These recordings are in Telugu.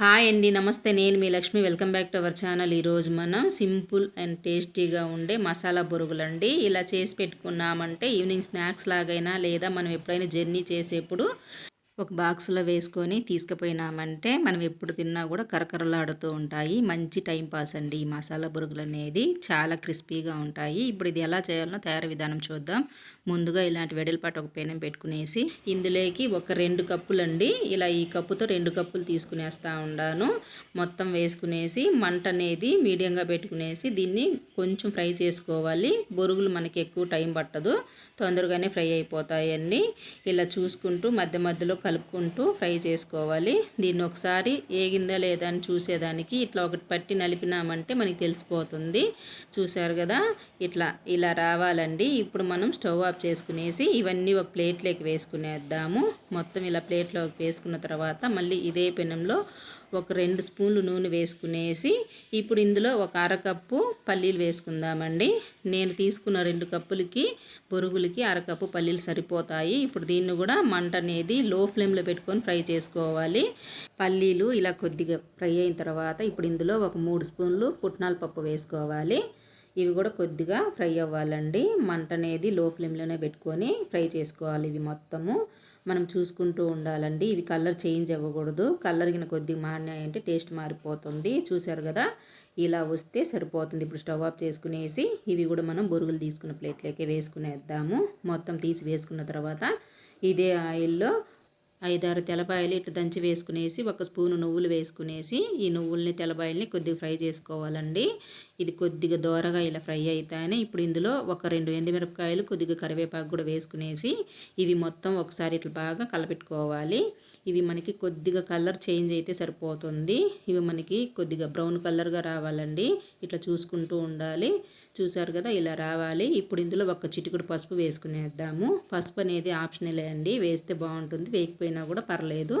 హాయ్ అండి నమస్తే. నేను మీ Lakshmi. Welcome back to our channel. ఈరోజు మనం సింపుల్ అండ్ టేస్టీగా ఉండే మసాలా బొరుగులండి. ఇలా చేసి పెట్టుకున్నామంటే ఈవినింగ్ స్నాక్స్ లాగైనా లేదా మనం ఎప్పుడైనా జర్నీ చేసేప్పుడు ఒక బాక్స్లో వేసుకొని తీసుకుపోయినామంటే మనం ఎప్పుడు తిన్నా కూడా కరకరలాడుతూ ఉంటాయి. మంచి టైం పాస్ అండి ఈ మసాలా బురుగులు అనేది. చాలా క్రిస్పీగా ఉంటాయి. ఇప్పుడు ఇది ఎలా చేయాలో తయారీ విధానం చూద్దాం. ముందుగా ఇలాంటి వెడల్పాటు ఒక పెనం పెట్టుకునేసి ఇందులోకి ఒక రెండు కప్పులండి. ఇలా ఈ కప్పుతో రెండు కప్పులు తీసుకునేస్తా ఉండాను. మొత్తం వేసుకునేసి మంట అనేది మీడియంగా పెట్టుకునేసి దీన్ని కొంచెం ఫ్రై చేసుకోవాలి. బొరుగులు మనకి ఎక్కువ టైం పట్టదు. తొందరగానే ఫ్రై అయిపోతాయండి. ఇలా చూసుకుంటూ మధ్య మధ్యలో కలుపుకుంటూ ఫ్రై చేసుకోవాలి. దీన్ని ఒకసారి ఏగిందా లేదా అని చూసేదానికి ఇట్లా ఒకటి పట్టి నలిపినామంటే మనకి తెలిసిపోతుంది. చూసారు కదా? ఇట్లా ఇలా రావాలండి. ఇప్పుడు మనం స్టవ్ ఆఫ్ చేసుకునేసి ఇవన్నీ ఒక ప్లేట్లోకి వేసుకునేద్దాము. మొత్తం ఇలా ప్లేట్లోకి వేసుకున్న తర్వాత మళ్ళీ ఇదే పెనంలో ఒక రెండు స్పూన్లు నూనె వేసుకునేసి ఇప్పుడు ఇందులో ఒక అరకప్పు పల్లీలు వేసుకుందామండి. నేను తీసుకున్న రెండు కప్పులకి బొరుగులకి అరకప్పు పల్లీలు సరిపోతాయి. ఇప్పుడు దీన్ని కూడా మంట అనేది లో ఫ్లేమ్లో పెట్టుకొని ఫ్రై చేసుకోవాలి. పల్లీలు ఇలా కొద్దిగా ఫ్రై అయిన తర్వాత ఇప్పుడు ఇందులో ఒక మూడు స్పూన్లు పుట్నాల పప్పు వేసుకోవాలి. ఇవి కూడా కొద్దిగా ఫ్రై అవ్వాలండి. మంట అనేది లో ఫ్లేమ్లోనే పెట్టుకొని ఫ్రై చేసుకోవాలి ఇవి మొత్తము. మనం చూసుకుంటూ ఉండాలండి. ఇవి కలర్ చేంజ్ అవ్వకూడదు. కలర్గిన కొద్దిగా మారినాయంటే టేస్ట్ మారిపోతుంది. చూసారు కదా? ఇలా వస్తే సరిపోతుంది. ఇప్పుడు స్టవ్ ఆఫ్ చేసుకునేసి ఇవి కూడా మనం బొరుగులు తీసుకున్న ప్లేట్లోకి వేసుకునేద్దాము. మొత్తం తీసి వేసుకున్న తర్వాత ఇదే ఆయిల్లో ఐదారు తెలబాయలు ఇటు దంచి వేసుకునేసి ఒక స్పూను నువ్వులు వేసుకునేసి ఈ నువ్వుల్ని తెలబాయల్ని కొద్దిగా ఫ్రై చేసుకోవాలండి. ఇది కొద్దిగా దోరగా ఇలా ఫ్రై అవుతాయని ఇప్పుడు ఇందులో ఒక రెండు ఎండుమిరపకాయలు కొద్దిగా కరివేపాకు కూడా వేసుకునేసి ఇవి మొత్తం ఒకసారి ఇట్లా బాగా కలపెట్టుకోవాలి. ఇవి మనకి కొద్దిగా కలర్ చేంజ్ అయితే సరిపోతుంది. ఇవి మనకి కొద్దిగా బ్రౌన్ కలర్గా రావాలండి. ఇట్లా చూసుకుంటూ ఉండాలి. చూసారు కదా ఇలా రావాలి. ఇప్పుడు ఇందులో ఒక చిటికుడు పసుపు వేసుకునేద్దాము. పసుపు అనేది ఆప్షనలే అండి. వేస్తే బాగుంటుంది. వేయకపోయినా కూడా పర్లేదు.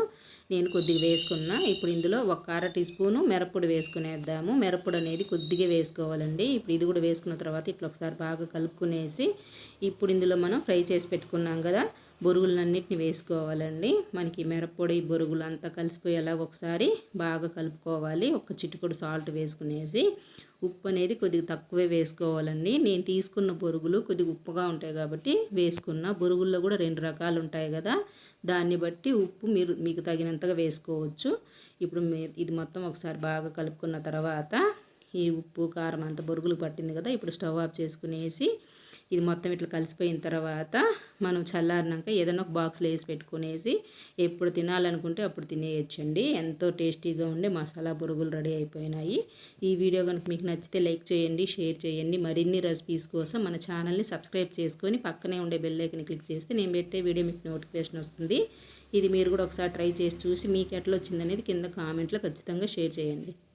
నేను కొద్దిగా వేసుకున్నా. ఇప్పుడు ఇందులో ఒక అర టీ స్పూను మిరప్పొడి వేసుకునేద్దాము. మిరప్పొడి అనేది కొద్దిగా వేసుకోవాలండి ఇప్పుడు ఇది కూడా వేసుకున్న తర్వాత ఇట్లా ఒకసారి బాగా కలుపుకునేసి ఇప్పుడు ఇందులో మనం ఫ్రై చేసి పెట్టుకున్నాం కదా బొరుగులన్నిటిని వేసుకోవాలండి. మనకి మిరప్పొడి బొరుగులు అంతా కలిసిపోయేలాగా ఒకసారి బాగా కలుపుకోవాలి. ఒక చిటికొడు సాల్ట్ వేసుకునేసి ఉప్పు అనేది కొద్దిగా తక్కువే వేసుకోవాలండి. నేను తీసుకున్న బొరుగులు కొద్దిగా ఉప్పుగా ఉంటాయి కాబట్టి వేసుకున్న. బొరుగుల్లో కూడా రెండు రకాలు ఉంటాయి కదా దాన్ని బట్టి ఉప్పు మీరు మీకు తగినంతగా వేసుకోవచ్చు. ఇప్పుడు ఇది మొత్తం ఒకసారి బాగా కలుపుకున్న తర్వాత ఈ ఉప్పు కారం అంత బొరుగులు పట్టింది కదా ఇప్పుడు స్టవ్ ఆఫ్ చేసుకునేసి ఇది మొత్తం ఇట్లా కలిసిపోయిన తర్వాత మనం చల్లారినాక ఏదైనా ఒక బాక్స్లో వేసి పెట్టుకునేసి ఎప్పుడు తినాలనుకుంటే అప్పుడు తినేయచ్చండి. ఎంతో టేస్టీగా ఉండే మసాలా బురుగులు రెడీ అయిపోయినాయి. ఈ వీడియో కనుక మీకు నచ్చితే లైక్ చేయండి షేర్ చేయండి. మరిన్ని రెసిపీస్ కోసం మన ఛానల్ని సబ్స్క్రైబ్ చేసుకొని పక్కనే ఉండే బెల్ క్లిక్ చేస్తే నేను పెట్టే వీడియో మీకు నోటిఫికేషన్ వస్తుంది. ఇది మీరు కూడా ఒకసారి ట్రై చేసి చూసి మీకు ఎట్లా వచ్చిందనేది కింద కామెంట్లో ఖచ్చితంగా షేర్ చేయండి.